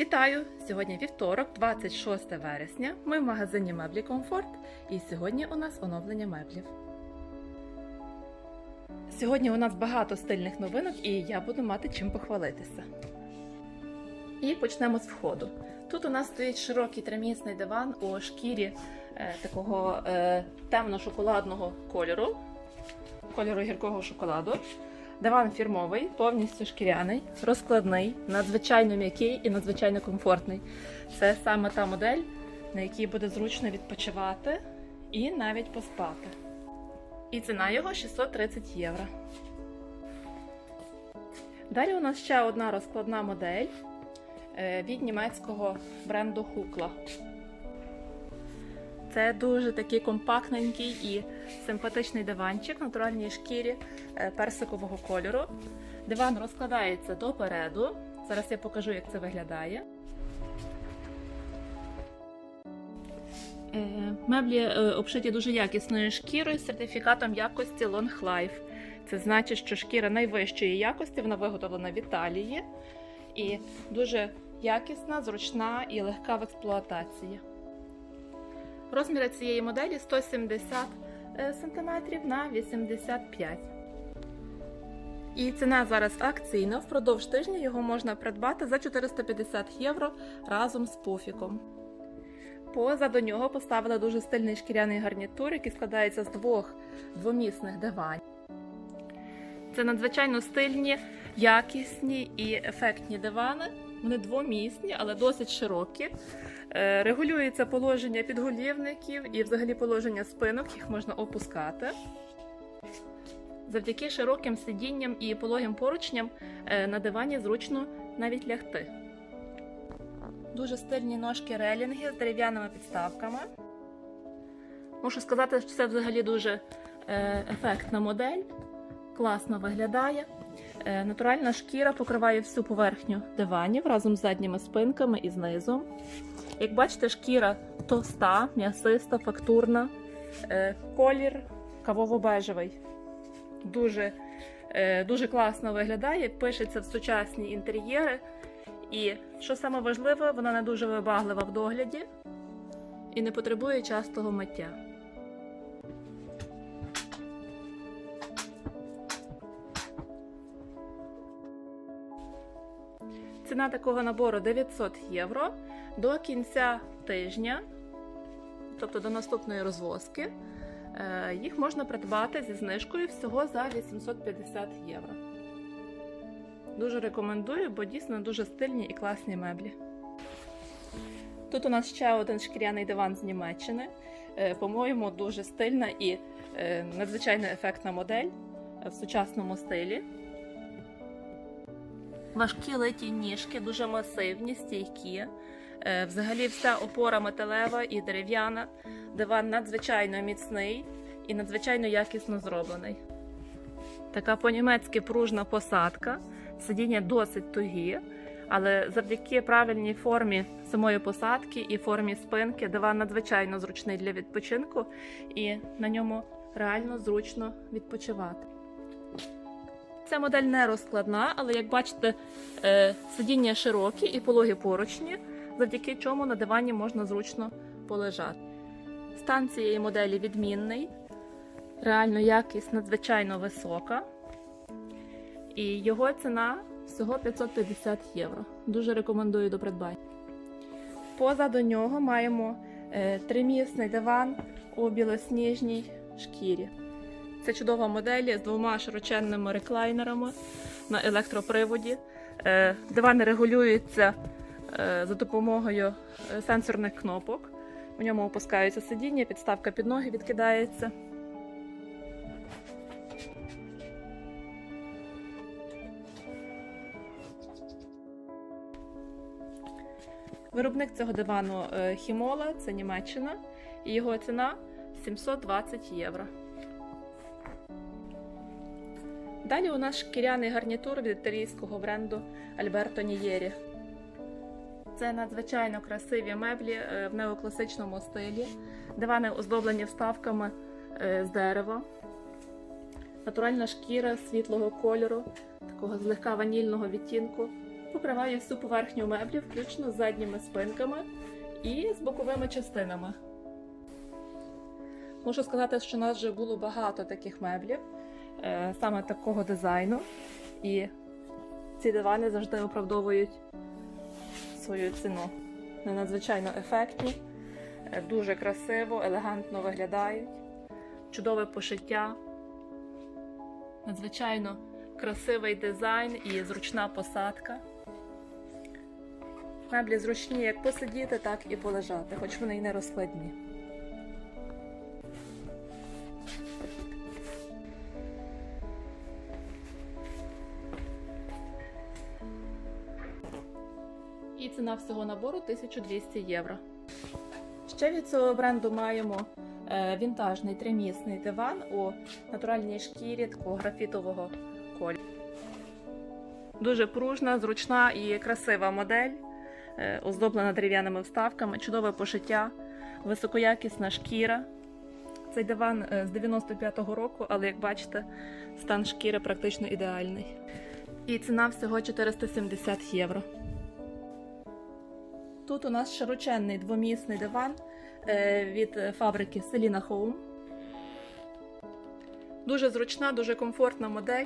Вітаю! Сьогодні вівторок, 26 вересня. Ми в магазині меблі Комфорт і сьогодні у нас оновлення меблів. Сьогодні у нас багато стильних новинок і я буду мати чим похвалитися. І почнемо з входу. Тут у нас стоїть широкий тримісний диван у шкірі е, такого е, темно-шоколадного кольору, кольору гіркого шоколаду. Диван фірмовий, повністю шкіряний, розкладний, надзвичайно м'який і надзвичайно комфортний. Це саме та модель, на якій буде зручно відпочивати і навіть поспати. І ціна його 630 євро. Далі у нас ще одна розкладна модель е, від німецького бренду Hukla. Це дуже такий компактненький і симпатичний диванчик в натуральній шкірі е, персикового кольору. Диван розкладається допереду. Зараз я покажу, як це виглядає. Е, Меблі е, обшиті дуже якісною шкірою з сертифікатом якості Long Life. Це значить, що шкіра найвищої якості, вона виготовлена в Італії і дуже якісна, зручна і легка в експлуатації. Розміри цієї моделі 170 см на 85 см. І ціна зараз акційна. Впродовж тижня його можна придбати за 450 євро разом з пуфіком. Позаду нього поставили дуже стильний шкіряний гарнітур, який складається з двох двомісних диванів. Це надзвичайно стильні, якісні і ефектні дивани. Вони двомісні, але досить широкі. Е, Регулюється положення підголівників і взагалі положення спинок, їх можна опускати. Завдяки широким сидінням і пологим поручням е, на дивані зручно навіть лягти. Дуже стильні ножки релінги з дерев'яними підставками. Можу сказати, що це взагалі дуже е, ефектна модель, класно виглядає. Е, Натуральна шкіра покриває всю поверхню диванів разом з задніми спинками і знизу. Як бачите, шкіра товста, м'ясиста, фактурна, Е, колір кавово-бежевий. Дуже, е, дуже класно виглядає, пишеться в сучасні інтер'єри. І що саме важливе, вона не дуже вибаглива в догляді і не потребує частого миття. Ціна такого набору 900 євро до кінця тижня, тобто до наступної розвозки. е, Їх можна придбати зі знижкою всього за 850 євро. Дуже рекомендую, бо дійсно дуже стильні і класні меблі. Тут у нас ще один шкіряний диван з Німеччини. Е, По-моєму, дуже стильна і е, надзвичайно ефектна модель в сучасному стилі. Важкі литі ніжки, дуже масивні, стійкі. Е, Взагалі, вся опора металева і дерев'яна. Диван надзвичайно міцний і надзвичайно якісно зроблений. Така по-німецьки пружна посадка. Сидіння досить тугі, але завдяки правильній формі самої посадки і формі спинки диван надзвичайно зручний для відпочинку, і на ньому реально зручно відпочивати. Ця модель не розкладна, але як бачите, е, сидіння широкі і пологі поручні, завдяки чому на дивані можна зручно полежати. Стан цієї моделі відмінний, реально якість надзвичайно висока. І його ціна всього 550 євро. Дуже рекомендую до придбання. Позаду нього маємо е, тримісний диван у білосніжній шкірі. Це чудова модель з двома широченними реклайнерами на електроприводі. Е, Дивани регулюються е, за допомогою е, сенсорних кнопок. У ньому опускаються сидіння, підставка під ноги відкидається. Виробник цього дивану Хімола, це Німеччина, і його ціна 720 євро. Далі у нас шкіряний гарнітур від італійського бренду Альберто Нієрі. Це надзвичайно красиві меблі е, в неокласичному стилі. Дивани оздоблені вставками е, з дерева. Натуральна шкіра світлого кольору, такого злегка ванільного відтінку. покриває всю поверхню меблі, включно з задніми спинками і з боковими частинами. Можу сказати, що у нас вже було багато таких меблів, саме такого дизайну. І ці дивани завжди оправдовують свою ціну. Вони надзвичайно ефектні, е, дуже красиво, елегантно виглядають, чудове пошиття, надзвичайно красивий дизайн і зручна посадка. Меблі зручні як посидіти, так і полежати, хоч вони й не розкладні. Ціна всього набору 1200 євро. Ще від цього бренду маємо е, вінтажний тримісний диван у натуральній шкірі такого графітового кольору. Дуже пружна, зручна і красива модель, е, оздоблена дерев'яними вставками, чудове пошиття, високоякісна шкіра. Цей диван е, з 95-го року, але як бачите, стан шкіри практично ідеальний. І ціна всього 470 євро. Тут у нас широченний двомісний диван е, від фабрики Selina Home. Дуже зручна, дуже комфортна модель.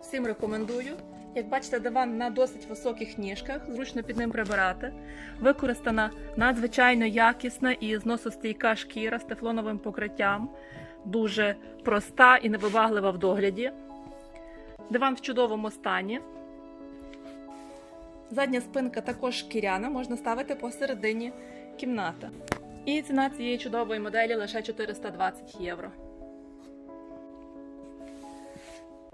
Всім рекомендую. Як бачите, диван на досить високих ніжках, зручно під ним прибирати. Використана надзвичайно якісна і зносостійка шкіра з тефлоновим покриттям. Дуже проста і невибаглива в догляді. Диван в чудовому стані. Задня спинка також шкіряна, можна ставити посередині кімнати. І ціна цієї чудової моделі лише 420 євро.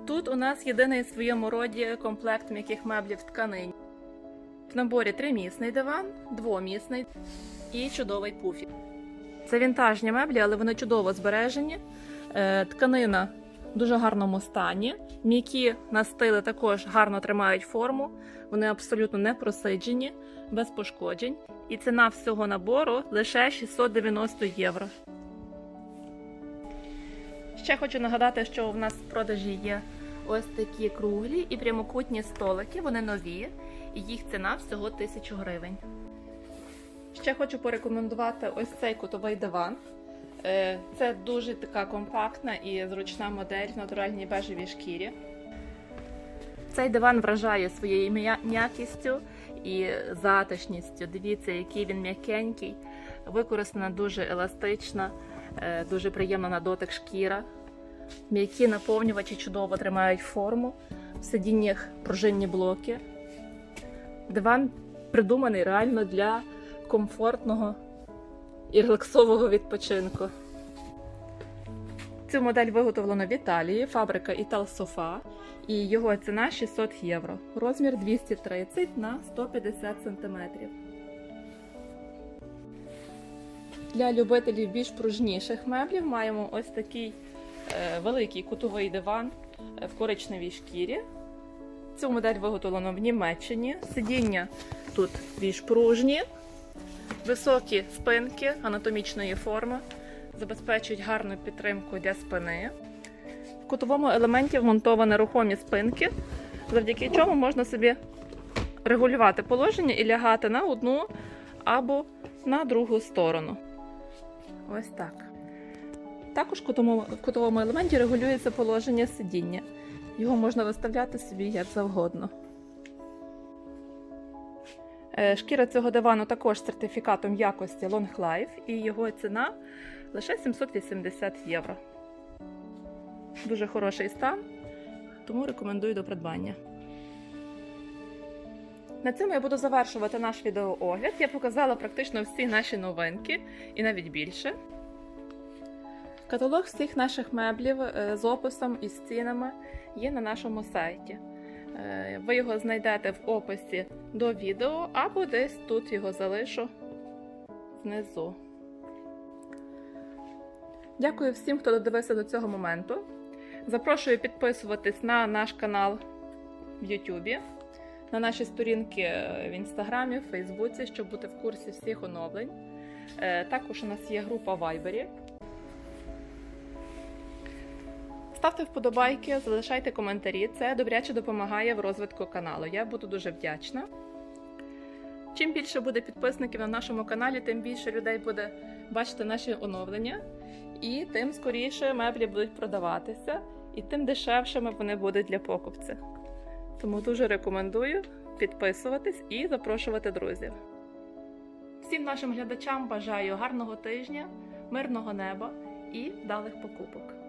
Тут у нас єдиний в своєму роді комплект м'яких меблів в тканині. В наборі тримісний диван, двомісний і чудовий пуфік. Це вінтажні меблі, але вони чудово збережені. Е, Тканина дуже гарному стані. М'які настили також гарно тримають форму, вони абсолютно не просиджені, без пошкоджень. І ціна всього набору лише 690 євро. Ще хочу нагадати, що в нас в продажі є ось такі круглі і прямокутні столики, вони нові, і їх ціна всього 1000 гривень. Ще хочу порекомендувати ось цей кутовий диван. Е, Це дуже така компактна і зручна модель в натуральній бежевій шкірі. Цей диван вражає своєю м'якістю і затишністю. Дивіться, який він м'якенький, використана дуже еластична, е, дуже приємна на дотик шкіра. М'які наповнювачі чудово тримають форму. В сидіннях пружинні блоки. Диван придуманий реально для комфортного і релаксового відпочинку. Цю модель виготовлено в Італії, фабрика Італсофа, і його ціна 600 євро. Розмір 230 на 150 см. Для любителів більш пружніших меблів маємо ось такий е, великий кутовий диван е, в коричневій шкірі. Цю модель виготовлено в Німеччині. Сидіння тут більш пружні, високі спинки анатомічної форми, забезпечують гарну підтримку для спини. В кутовому елементі вмонтовані рухомі спинки, завдяки чому можна собі регулювати положення і лягати на одну або на другу сторону. Ось так. Також в кутовому, елементі регулюється положення сидіння. Його можна виставляти собі як завгодно. Е, Шкіра цього дивану також з сертифікатом якості Long Life і його ціна лише 780 євро. Дуже хороший стан, тому рекомендую до придбання. На цьому я буду завершувати наш відеоогляд. Я показала практично всі наші новинки і навіть більше. Каталог всіх наших меблів е, з описом і з цінами є на нашому сайті. Е, Ви його знайдете в описі до відео або десь тут його залишу внизу. Дякую всім, хто додивився до цього моменту. Запрошую підписуватись на наш канал в YouTube, на наші сторінки в інстаграмі, в Фейсбуці, щоб бути в курсі всіх оновлень. Е, Також у нас є група в Вайбері. Ставте вподобайки, залишайте коментарі. Це добряче допомагає в розвитку каналу. Я буду дуже вдячна. Чим більше буде підписників на нашому каналі, тим більше людей буде бачити наші оновлення, і тим скоріше меблі будуть продаватися, і тим дешевшими вони будуть для покупців. Тому дуже рекомендую підписуватись і запрошувати друзів. Всім нашим глядачам бажаю гарного тижня, мирного неба і вдалих покупок.